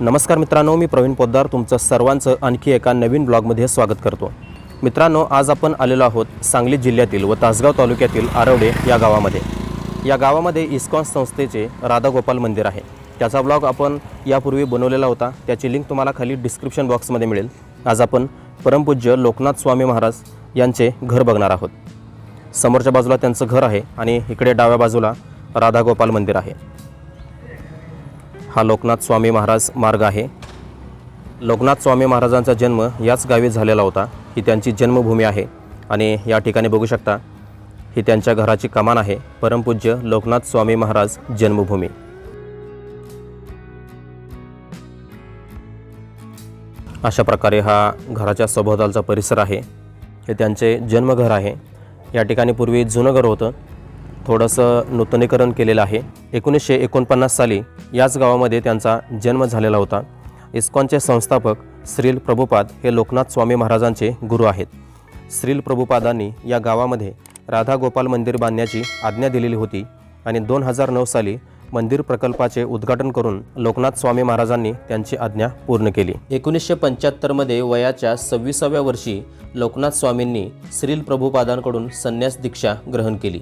नमस्कार मित्रांनो मी प्रवीण पोद्दार तुमचं सर्वांचं आणखी एका नवीन ब्लॉगमध्ये स्वागत करतो. मित्रांनो आज आपण आलेलो आहोत सांगली जिल्ह्यातील व तासगाव तालुक्यातील आरवडे या गावामध्ये. या गावामध्ये इस्कॉन संस्थेचे राधागोपाल मंदिर आहे. त्याचा ब्लॉग आपण यापूर्वी बनवलेला होता. त्याची लिंक तुम्हाला खाली डिस्क्रिप्शन बॉक्समध्ये मिळेल. आज आपण परमपूज्य लोकनाथ स्वामी महाराज यांचे घर बघणार आहोत. समोरच्या बाजूला त्यांचं घर आहे आणि इकडे डाव्या बाजूला राधागोपाल मंदिर आहे. हा लोकनाथ स्वामी महाराज मार्ग आहे. लोकनाथ स्वामी महाराजांचा जन्म याच गावी झालेला होता. ही त्यांची जन्मभूमी आहे. आणि या ठिकाणी बघू शकता ही त्यांच्या घराची कमान आहे. परमपूज्य लोकनाथ स्वामी महाराज जन्मभूमी. अशा प्रकारे हा घराच्या सभोवतालचा परिसर आहे. हे त्यांचे जन्मघर आहे. या ठिकाणी पूर्वी जुनं घर होतं. थोडंसं नूतनीकरण केलेलं आहे. एकोणीसशे एकोणपन्नास साली याच गावामध्ये त्यांचा जन्म झालेला होता. इस्कॉनचे संस्थापक श्रील प्रभुपाद हे लोकनाथ स्वामी महाराजांचे गुरु आहेत. श्रील प्रभुपादांनी या गावामध्ये राधा गोपाल मंदिर बांधण्याची आज्ञा दिलेली होती आणि दोन हजार नऊ साली मंदिर प्रकल्पाचे उद्घाटन करून लोकनाथ स्वामी महाराजांनी त्यांची आज्ञा पूर्ण केली. एकोणीसशे पंच्याहत्तरमध्ये वयाच्या सव्वीसाव्या वर्षी लोकनाथ स्वामींनी श्रील प्रभुपादांकडून संन्यास दीक्षा ग्रहण केली.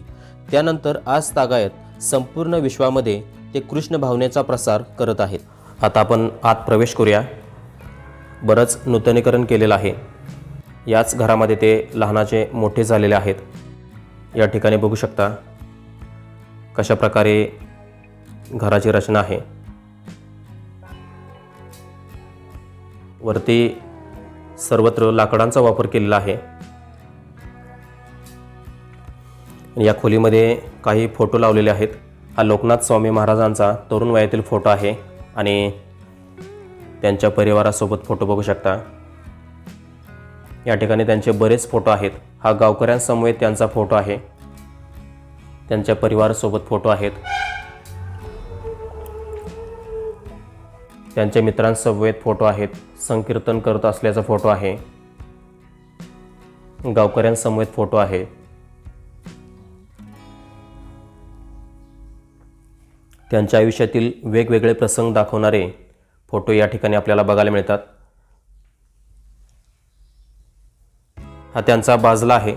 त्यानंतर आज तागायत संपूर्ण विश्वामध्ये ते कृष्ण भावनेचा प्रसार करत आहेत. आता आपण आत प्रवेश करूया. बरंच नूतनीकरण केलेलं आहे. याच घरामध्ये ते लहानाचे मोठे झालेले आहेत. या ठिकाणी बघू शकता कशा प्रकारे घराची रचना आहे. वरती सर्वत्र लाकडांचा वापर केलेला आहे. या खोलीमध्ये काही फोटो लावलेले आहेत. हा लोकनाथ स्वामी महाराजांचा तरुण वयातील फोटो आहे आणि त्यांच्या परिवारासोबत फोटो बघू शकता. या ठिकाणी त्यांचे बरेच फोटो आहेत. हा गावकऱ्यांसमवेत त्यांचा फोटो आहे. त्यांच्या परिवारासोबत फोटो आहेत. त्यांच्या मित्रांसमवेत फोटो आहेत. संकीर्तन करत असल्याचा फोटो आहे. गावकऱ्यांसमवेत फोटो आहे. त्यांच्या आयुष्यातील वेगवेगळे प्रसंग दाखवणारे फोटो या ठिकाणी आपल्याला बघायला मिळतात. हा त्यांचा बाजला आहे.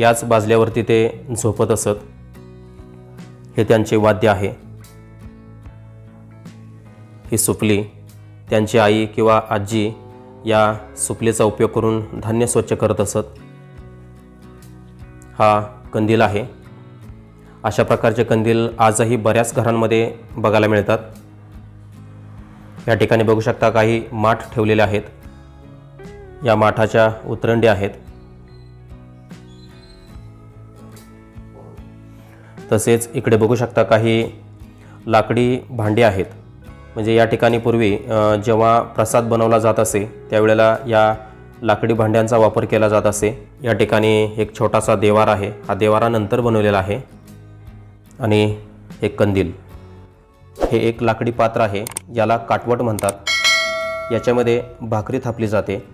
याच बाजल्यावरती ते झोपत असत. हे त्यांचे वाद्य आहे. ही सुपली त्यांची आई किंवा आजी या सुपलीचा उपयोग करून धान्य स्वच्छ करत असत. हा कंदील आहे. अशा प्रकारचे कंदील आजही बऱ्याच घरांमध्ये बघायला मिळतात. या ठिकाणी बघू शकता काही माठ ठेवलेले आहेत. या माठाच्या उतरंडी आहेत. तसेच इकडे बघू शकता काही लाकडी भांडी आहेत. म्हणजे या ठिकाणी पूर्वी जेव्हा प्रसाद बनवला जात असे त्यावेळेला या लाकडी भांड्यांचा वापर केला जात असे. या ठिकाणी एक छोटासा देवार आहे. हा देवारानंतर बनवलेला आहे. आणि एक कंदील. हे एक लाकडी पात्र आहे याला काटवट म्हणतात. याच्यामध्ये भाकरी थापली जाते.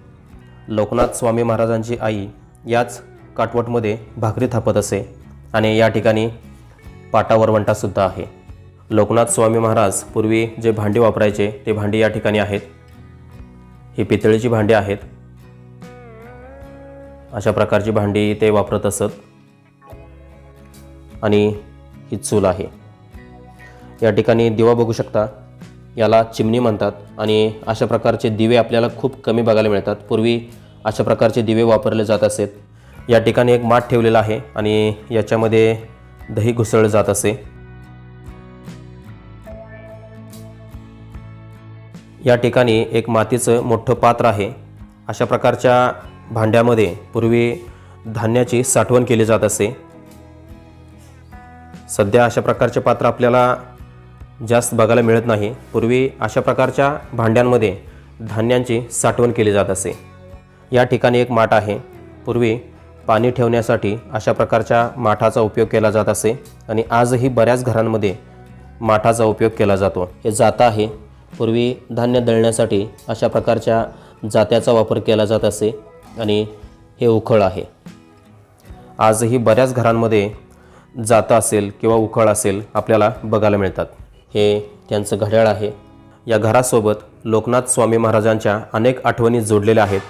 लोकनाथ स्वामी महाराजांची आई याच काटवटमध्ये भाकरी थापत असे आणि या ठिकाणी पाटा वरवंटासुद्धा आहे. लोकनाथ स्वामी महाराज पूर्वी जे भांडी वापरायचे ते भांडी या ठिकाणी आहेत. ही पितळीची भांडी आहेत. अशा प्रकारची भांडी ते वापरत असत. आणि ही चूल आहे. या ठिकाणी दिवा बघू शकता. याला चिमणी म्हणतात आणि अशा प्रकारचे दिवे आपल्याला खूप कमी बघायला मिळतात. पूर्वी अशा प्रकारचे दिवे वापरले जात असेत या ठिकाणी एक माठ ठेवलेला आहे आणि याच्यामध्ये दही घुसळलं जात असे. या ठिकाणी एक मातीचं मोठं पात्र आहे. अशा प्रकारच्या भांड्यामध्ये पूर्वी धान्याची साठवण केली जात असे. सध्या अशा प्रकारचे पात्र आपल्याला जास्त बघायला मिळत नाही. पूर्वी अशा प्रकारच्या भांड्यांमध्ये धान्यांची साठवण केली जात असे. या ठिकाणी एक माठ आहे. पूर्वी पाणी ठेवण्यासाठी अशा प्रकारच्या माठाचा उपयोग केला जात असे आणि आजही बऱ्याच घरांमध्ये माठाचा उपयोग केला जातो. हे जाता आहे. पूर्वी धान्य दळण्यासाठी अशा प्रकारच्या जात्याचा वापर केला जात असे आणि हे उखळ आहे. आजही बऱ्याच घरांमध्ये जातं असेल किंवा उखळ असेल आपल्याला बघायला मिळतात. हे त्यांचं घड्याळ आहे. या घरासोबत लोकनाथ स्वामी महाराजांच्या अनेक आठवणी जोडलेल्या आहेत.